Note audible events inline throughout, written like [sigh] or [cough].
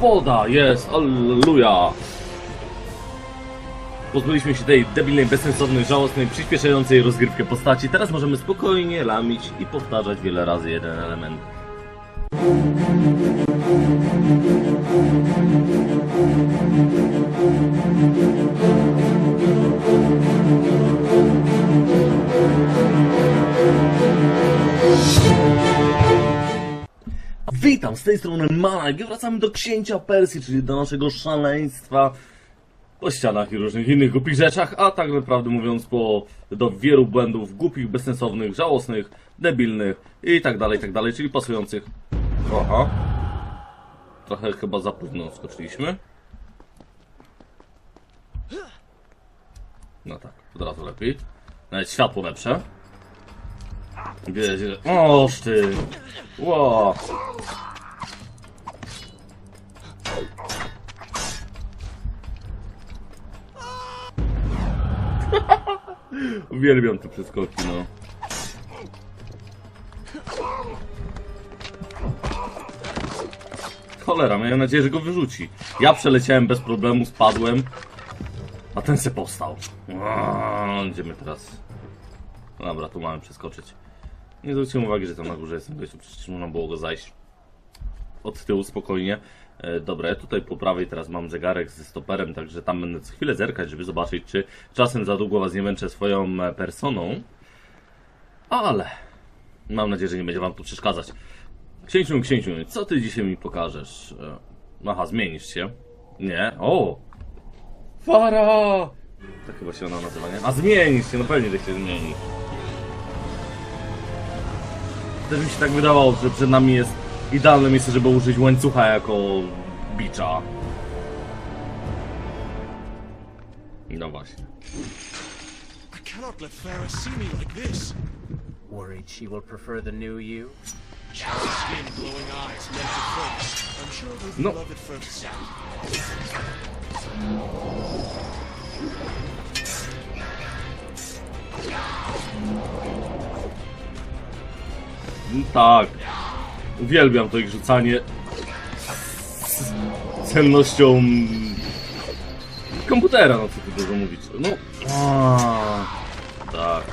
woda, jest, alleluja. Pozbyliśmy się tej debilnej, bezsensownej, żałosnej, przyspieszającej rozgrywkę postaci. Teraz możemy spokojnie lamić i powtarzać wiele razy jeden element. Witam, z tej strony Malak i wracamy do księcia Persji, czyli do naszego szaleństwa po ścianach i różnych innych głupich rzeczach, a tak naprawdę mówiąc po, do wielu błędów głupich, bezsensownych, żałosnych, debilnych i tak dalej, tak dalej, czyli pasujących. Aha. Trochę chyba za późno skoczyliśmy. No tak, od razu lepiej. Nawet światło lepsze. Wiecie, oż ty. Ło. [laughs] Uwielbiam te przeskoki, no. Cholera, miałem nadzieję, że go wyrzuci. Ja przeleciałem bez problemu, spadłem, a ten se powstał. Aaaa, Idziemy teraz. Dobra, tu mamy przeskoczyć. Nie zwróćcie uwagi, że tam na górze jestem, gościu, przecież można było go zajść od tyłu spokojnie. E, Dobra, ja tutaj po prawej teraz mam zegarek ze stoperem, także tam będę co chwilę zerkać, żeby zobaczyć, czy czasem za długo was nie męczę swoją e, personą. Ale mam nadzieję, że nie będzie wam tu przeszkadzać. Księciu, księciu, co ty dzisiaj mi pokażesz? E, Aha, zmienisz się. Nie? O! Fara! Tak chyba się ona nazywa, nie? A zmienisz się, no pewnie, że się zmieni. Też mi się tak wydawało, że przed nami jest idealne miejsce, żeby użyć łańcucha jako bicza. No właśnie. I cannot let Farah see me like this. Worried she will prefer the new you? Chassis skin, glowing eyes, mental face. I'm sure they'll be No. love at first sight. Tak. Uwielbiam to ich rzucanie z cennością komputera, no co tu dużo mówić. No. A, tak.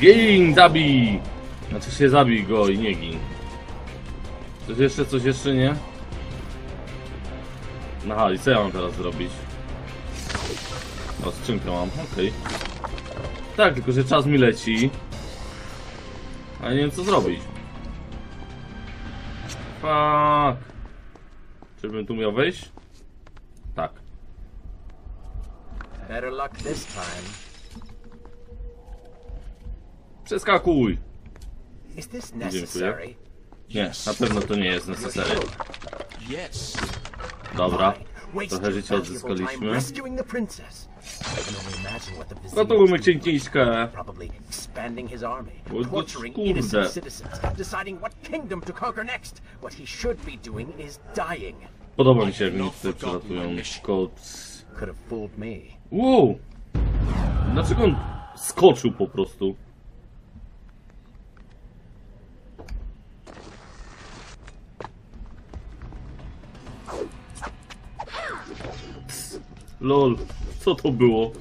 Gin, zabij! Znaczy się zabij go i nie gin. Coś jeszcze, coś jeszcze nie? Aha, i co ja mam teraz zrobić? O, skrzynkę mam, okej. Tak, tylko że czas mi leci. A ja nie wiem co zrobić. Fuck. Czyżbym tu miał wejść? Tak. Better luck this time. Przeskakuj! Is this necessary? Nie, na pewno to nie jest necessary. Yes. Dobra. Trochę życia odzyskaliśmy. his army, O, no kurde. Podoba mi się jak mi tutaj przelatują kot. Wow! Dlaczego on skoczył po prostu? Lol, co to było?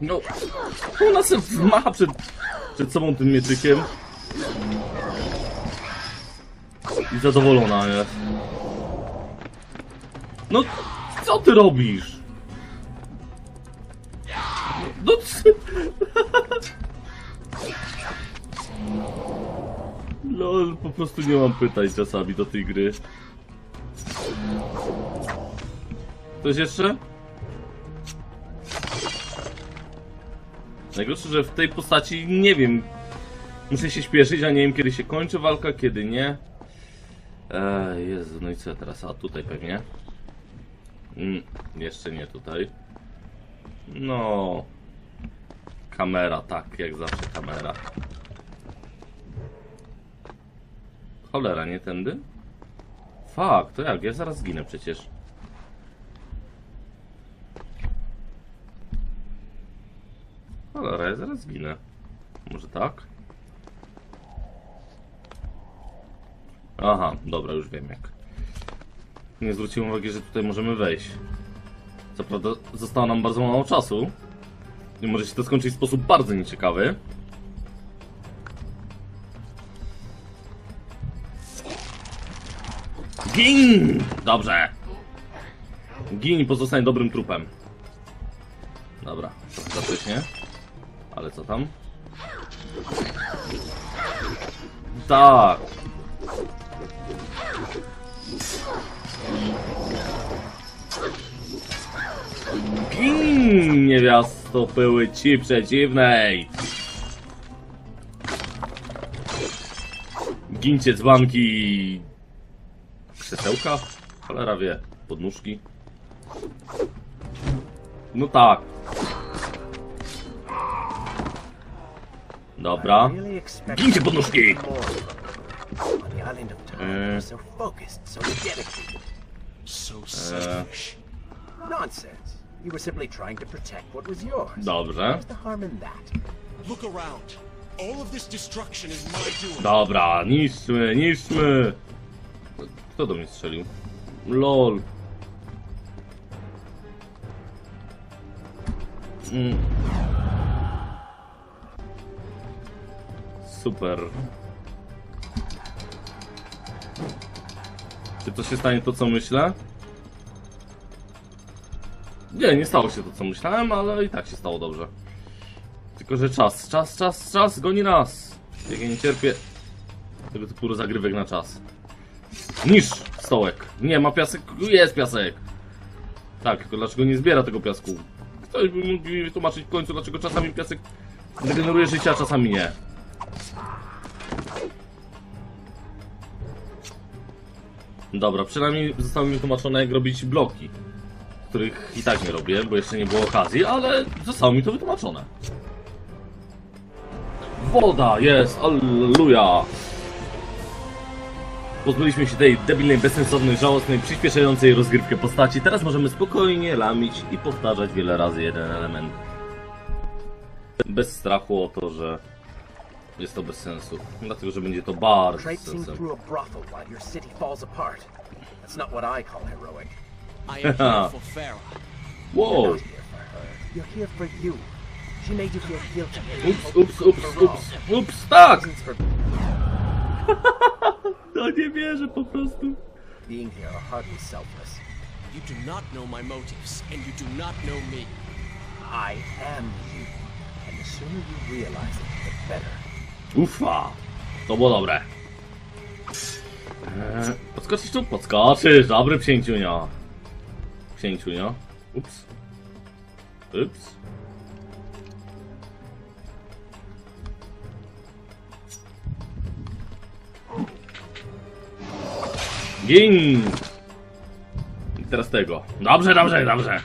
No, ona se macha przed, przed sobą tym mieczykiem. I zadowolona jest. No, co ty robisz? Prostu nie mam pytań czasami do tej gry. Coś jeszcze? Najgorsze, że w tej postaci nie wiem. Muszę się śpieszyć, a nie wiem kiedy się kończy walka, kiedy nie. Eee, Jezu, no i co teraz? A tutaj pewnie. Mm, jeszcze nie tutaj. No. Kamera, tak, jak zawsze kamera. Cholera, nie tędy? Fuck, to jak? Ja zaraz zginę przecież. Cholera, ja zaraz zginę. Może tak? Aha, dobra, już wiem jak. Nie zwróciłem uwagi, że tutaj możemy wejść. Co prawda zostało nam bardzo mało czasu. I może się to skończyć w sposób bardzo nieciekawy. Gin! Dobrze. Gin i pozostań dobrym trupem. Dobra, trochę za wcześnie. Ale co tam? Tak. Gin, niewiasto pyły ci przeciwnej. Gincie dzbanki. Krzesełka? Cholera wie. Podnóżki. No tak. Dobra. Gincie podnóżki! Nonsense. You were simply trying to protect what was yours. Dobrze. What's the harm in that? Look around. All of this destruction is my doing. Dobra, niszczmy, niszczmy. Kto do mnie strzelił? LOL. Mm. Super. Czy to się stanie to, co myślę? Nie, nie stało się to, co myślałem, ale i tak się stało dobrze. Tylko, że czas, czas, czas, czas goni nas. Jak ja nie cierpię tego typu zagrywek na czas. Niż stołek. Nie ma piasek, jest piasek. Tak, tylko dlaczego nie zbiera tego piasku? Ktoś by mógł mi wytłumaczyć w końcu, dlaczego czasami piasek regeneruje życie, a czasami nie. Dobra, przynajmniej zostało mi wytłumaczone jak robić bloki. Których i tak nie robię, bo jeszcze nie było okazji, ale zostało mi to wytłumaczone. Woda, jest, alleluja! Pozbyliśmy się tej debilnej, bezsensownej, żałosnej, przyspieszającej rozgrywkę postaci. Teraz możemy spokojnie lamić i powtarzać wiele razy jeden element. Bez strachu o to, że jest to bez sensu. Dlatego, że będzie to bardzo. [laughs] You're Wow! Ups, ups, ups, ups, ups, tak! No nie wierzę po prostu. being here are hardly selfless. You do not know my motives, and you do not know me. I am you. And the sooner you realize it, the better. Ufa! To było dobre. Eee, podskoczysz tu? Podskoczysz! Dobry księciunio. Księciunio. Ups. Ups. Gin! I teraz tego. Dobrze, dobrze, dobrze.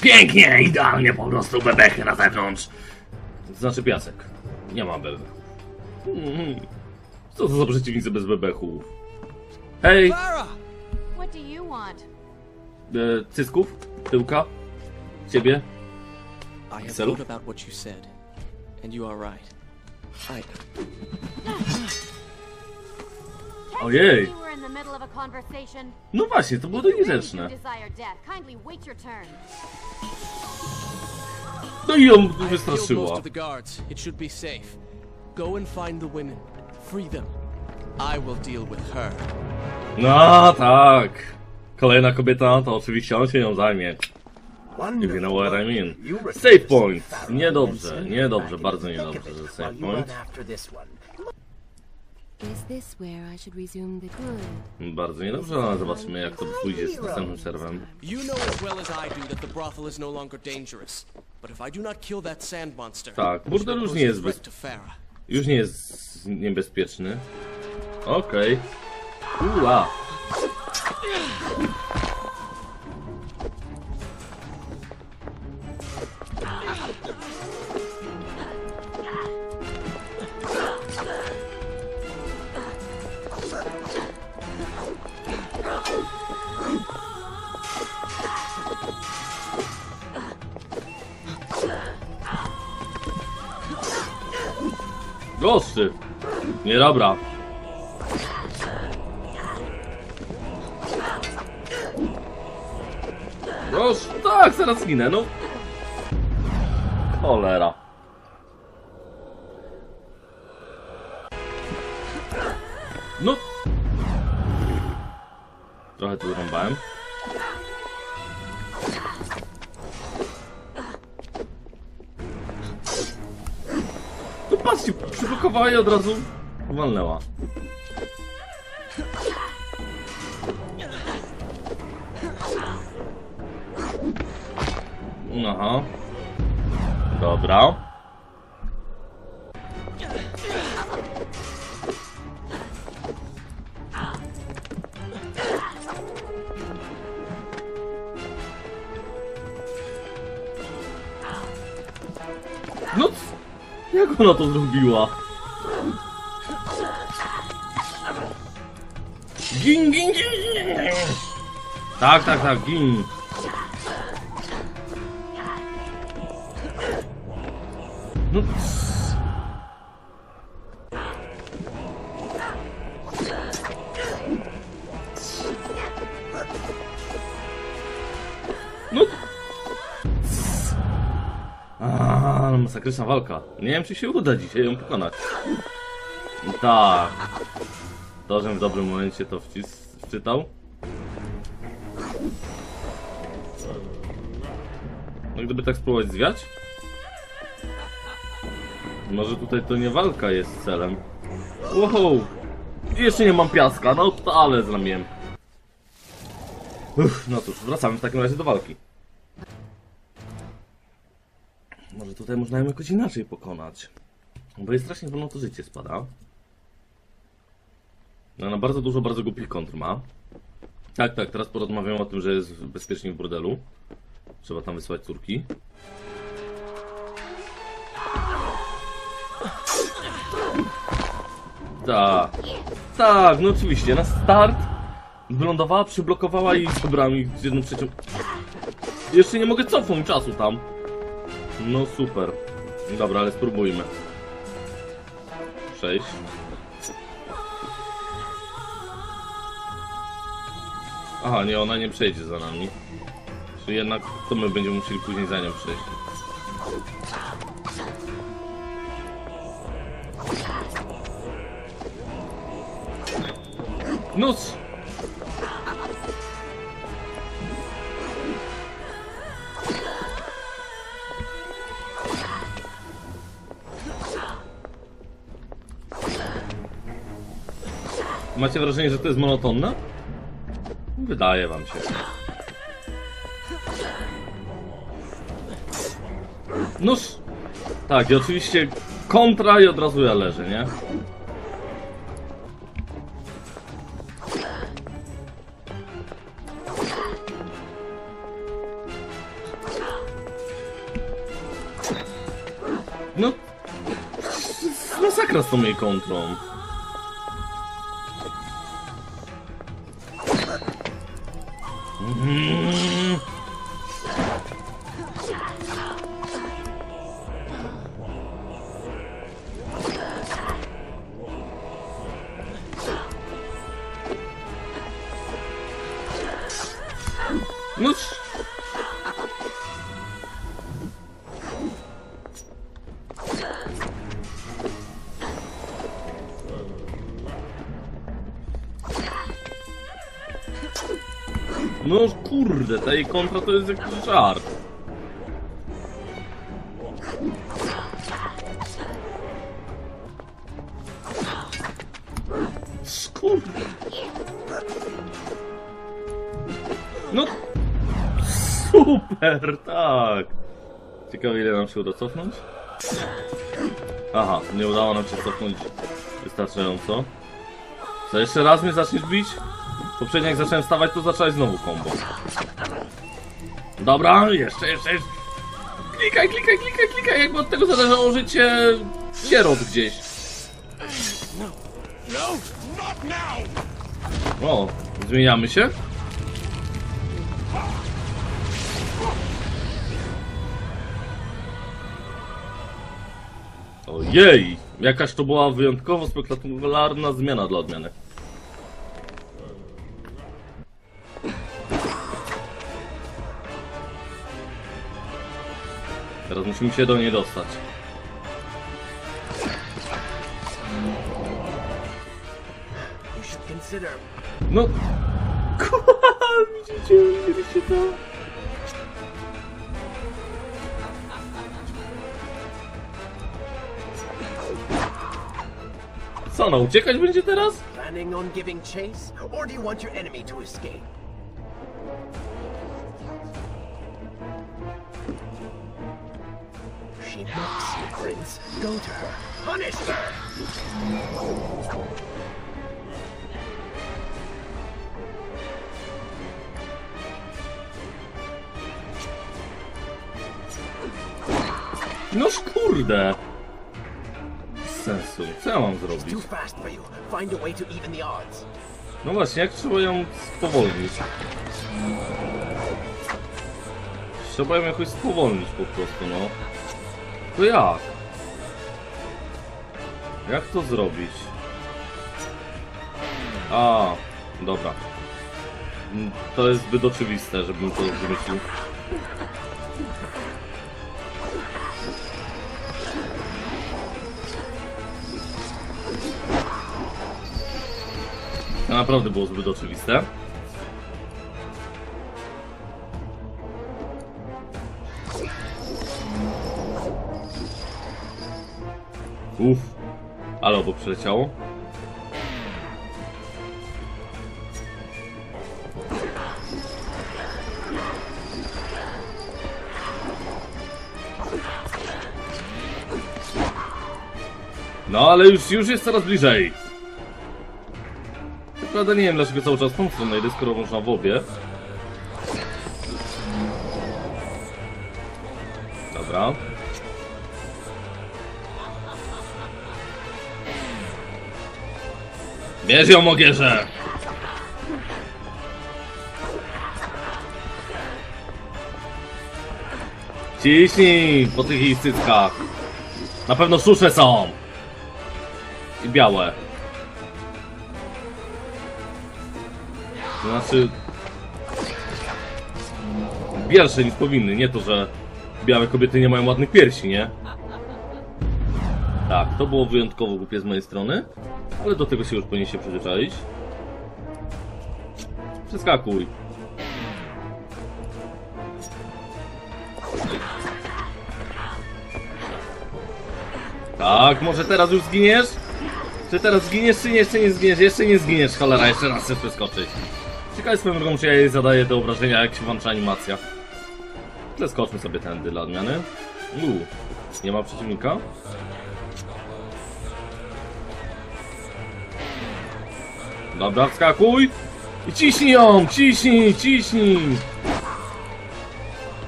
Pięknie, idealnie po prostu bebechy na zewnątrz. Znaczy piasek. Nie ma bebechów. Mhm. Co to za przeciwnicy bez bebechów? Hej! What do you want? E, cysków? Tyłka? Ciebie? I have Celu? thought about what you said, and you are right. I conversation. No właśnie, to było to niegrzeczne. No i most wystraszyła. of the guards. It should be safe. Go and find the women. Free them. I will deal with her. No tak. Kolejna kobieta, to oczywiście on się nią zajmie. If you know what I mean. Save point. Niedobrze, niedobrze, bardzo niedobrze, że save point. Bardzo niedobrze, ale zobaczymy jak to pójdzie z następnym serwem. You know as well as I do that the brothel is no longer dangerous. But if I do not kill that sand monster, Tak, burdel już nie jest bez-. Już nie jest niebezpieczny. Okej. Ua. Ostrzy. Nie dobra. Noż, tak, zaraz zginę, no. Cholera. No. Trochę tu rąbałem. Patrzcie, przyblokowała i od razu walnęła. Aha. Dobra. Jak ona to zrobiła? Gin, gin, gin. Tak, tak, tak, gin. No masakryczna walka. Nie wiem, czy się uda dzisiaj ją pokonać. Tak. To, żebym w dobrym momencie to wcis wczytał. No gdyby tak spróbować zwiać? Może tutaj to nie walka jest celem. Wow! Jeszcze nie mam piaska, no ale zramiłem. Uff, no cóż, wracamy w takim razie do walki. Może tutaj można ją jakoś inaczej pokonać. Bo jest strasznie wolno to życie spada. No, ona bardzo dużo, bardzo głupich kontr ma. Tak, tak, teraz porozmawiamy o tym, że jest bezpiecznie w bordelu. Trzeba tam wysłać córki. Tak. Tak, no oczywiście. Na start wylądowała, przyblokowała i zabrała mi jedną trzecią. Jeszcze nie mogę cofnąć czasu tam. No super. Dobra, ale spróbujmy. Sześć. Aha, nie, ona nie przejdzie za nami. Czyli jednak to my będziemy musieli później za nią przejść. Nus! Macie wrażenie, że to jest monotonne? Wydaje wam się. Nóż! Tak, i oczywiście kontra i od razu ja leżę, nie? No... Masakra z tą jej kontrą. No kurde, ta jej kontra to jest jakiś żart. Kurde. No super, tak. Ciekawe ile nam się uda cofnąć. Aha, nie udało nam się cofnąć wystarczająco. Co, jeszcze raz mnie zaczniesz bić? Poprzednio jak zacząłem stawać, to zacząłeś znowu combo. Dobra, jeszcze, jeszcze, jeszcze. Klikaj, klikaj, klikaj, klikaj, jakby od tego zależało życie sierot gdzieś. O, zmieniamy się? Ojej! Jakaś to była wyjątkowo spektakularna zmiana dla odmiany. Teraz musimy się do niej dostać. No. Kurwa, widzicie, widzieliście to? Co, no uciekać będzie teraz? planning on giving chase, or do you want your enemy to escape? She you, Prince. Go to her. Punish her! Noż kurde! Bez sensu. Co ja mam zrobić? No właśnie, jak trzeba ją spowolnić? Trzeba ją jakoś spowolnić po prostu, no. To jak? Jak to zrobić? A, dobra. Mm, To jest zbyt oczywiste, żebym to wymyślił. To naprawdę było zbyt oczywiste. Uff, ale obok przyleciało. No ale już, już jest coraz bliżej. Prawda nie wiem dlaczego cały czas tą stronę idę, skoro można w obie. Dobra. Bierz ją, Mogierze! Ciśnij po tych jej cyckach. Na pewno szusze są. I białe. To znaczy... Bielsze niż powinny, nie to, że białe kobiety nie mają ładnych piersi, nie? Tak, to było wyjątkowo głupie z mojej strony, ale do tego się już powinien się przyzwyczaić. Przeskakuj. Tak, może teraz już zginiesz? Czy teraz zginiesz, czy nie, jeszcze nie zginiesz? Jeszcze nie zginiesz, cholera, jeszcze raz chcesz przeskoczyć. Ciekawe swoją drogą, czy ja jej zadaję te obrażenia, jak się włącza animacja. Zeskoczmy sobie tędy dla odmiany. Uuu, nie ma przeciwnika? Dobra, wskakuj! I ciśnij ją! Ciśnij, ciśnij!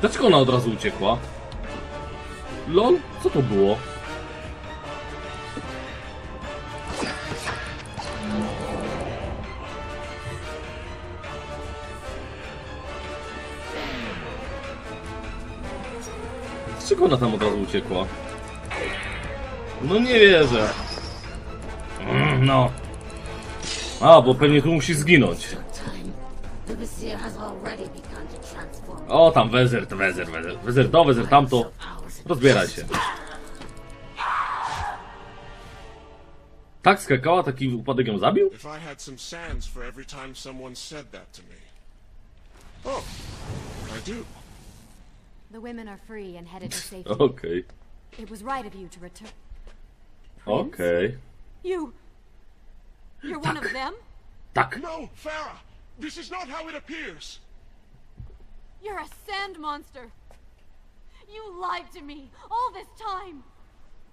Dlaczego ona od razu uciekła? LOL? Co to było? Dlaczego ona tam od razu uciekła? No nie wierzę. Mm, No. A, bo pewnie tu musi zginąć. O, tam wezer, wezer, wezer. Wezer to, wezer tamto. Rozbieraj się. Tak skakała, taki upadek ją zabił? Me. Oh, I do. The women are free and headed to safety. [laughs] Okej, It was right of you to return. okej. You. You're one of them? Tak. No, Farah! This is not how it appears! You're a sand monster. You lied to me all this time.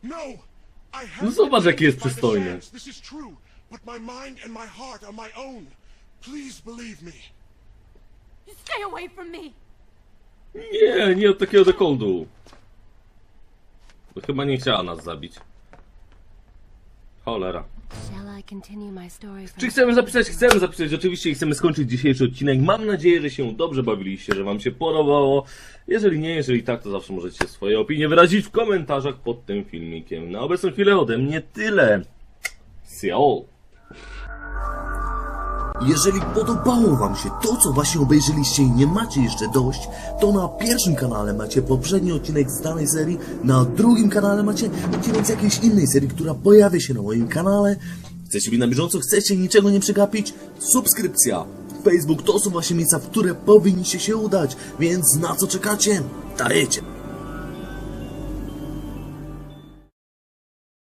No! I have No zobacz, jaki jest przystojny. This is true, but my mind and my heart are my own. Please believe me. You stay away from me. Nie, nie od takiego dekoldu. Chyba nie chciała nas zabić. Cholera. Czy chcemy zapisać? Chcemy zapisać oczywiście i chcemy skończyć dzisiejszy odcinek. Mam nadzieję, że się dobrze bawiliście, że wam się podobało. Jeżeli nie, jeżeli tak, to zawsze możecie swoje opinie wyrazić w komentarzach pod tym filmikiem. Na obecną chwilę ode mnie tyle. See you all. Jeżeli podobało Wam się to, co właśnie obejrzeliście i nie macie jeszcze dość, to na pierwszym kanale macie poprzedni odcinek z danej serii, na drugim kanale macie odcinek z jakiejś innej serii, która pojawia się na moim kanale. Chcecie być na bieżąco, chcecie niczego nie przegapić? Subskrypcja! Facebook to są właśnie miejsca, w które powinniście się udać, więc na co czekacie? Dajecie!